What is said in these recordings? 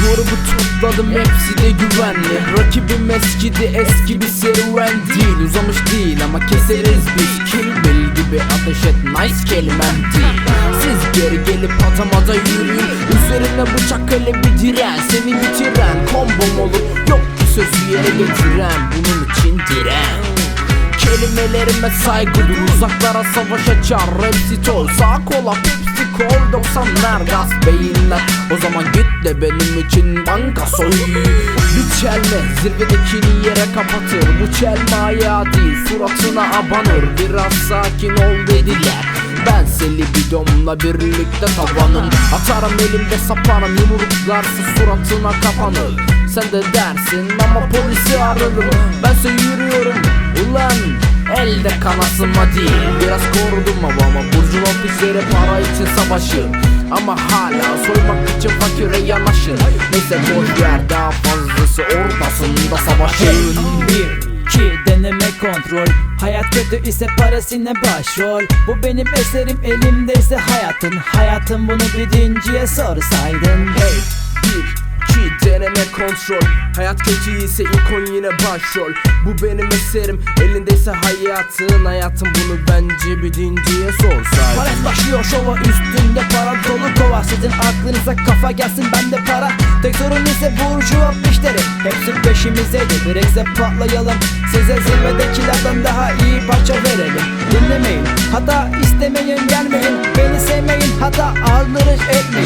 Grubu topladım hepsi de güvenli. Rakibim eskidi eski bir serüven değil. Uzamış değil ama keseriz biz. Kill Bill gibi ateş et nice kelimem değil. Siz geri gelip atamada yürüyün. Üzerine bıçak kalemi diren Seni bitiren kombom olur Yok bir sözü yere getiren Bunun için diren. Kelimelerime saygıdır uzaklara savaş açar Hepsi tol sağ kola Kol 90'lar gaz beyinler O zaman git de benim için banka soy. Bir çelme zirvedekini yere kapatır. Bu çelme ayağı değil suratına abanır. Biraz sakin ol dediler. Ben seni bidomla birlikte tavanım. Atarım elimde sapanım yumruklarsa suratına kapanır. Sen de dersin ama polisi ararım. Bense yürüyorum. Ulan Elde kanasıma değil. Biraz korudum havama. Burcu ofisleri para için savaşı. Ama hala soymak için fakire yanaşır Neyse boş ver daha fazlası ortasında savaşın Bir, iki, deneme kontrol. Hayat kötü ise parasına başrol. Bu benim eserim elimdeyse hayatın. Hayatın bunu bir dinciye sorsaydın. Hey bir iki deneme kontrol. Hayat kötü ise ilk on yine başrol. Bu benim eserim elindeyse hayatın. Hayatın bunu bence bir dinciye sorsaydın Palet başlıyor şova üstünde para dolu kova. Sizin aklınıza kafa gelsin bende para. Tek sorun ise burjuva işleri Hepsi peşimizdeydi bir egze patlayalım. Size zirvedekilerden daha iyi parça verelim. Dinlemeyin hatta istemeyin gelmeyin. Beni sevmeyin hatta aldırış etmeyin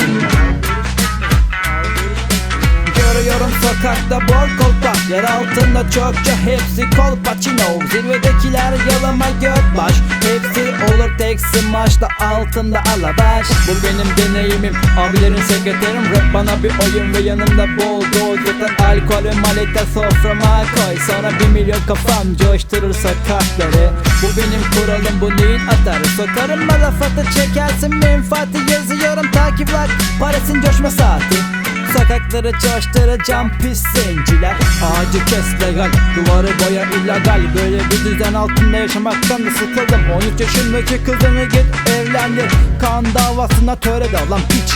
sokakta bol kolpa Yer altında çokça hepsi kolpaçino Zirvedekiler yalama göt baş Hepsi olur tek smaçta altında alabaş. Bu benim deneyimim abilerin sekreterim. Rap bana bir oyun ve yanımda bol doz. Zaten alkolü malete soframa koy. Sonra bir milyon kafam coşturur sokakları Bu benim kuralım bu neyin atarı? Sokarım malafatı çekersin menfaati. Yazıyorum takip like parasın coşma saati Sokakları coşturacağım pis zenciler. Ağacı kes legal Duvarı boya illegal Böyle bir düzen altında yaşamaktan da sıkıldım. 13 yaşındaki kızını git evlendir. Kan davasına töre de lan piç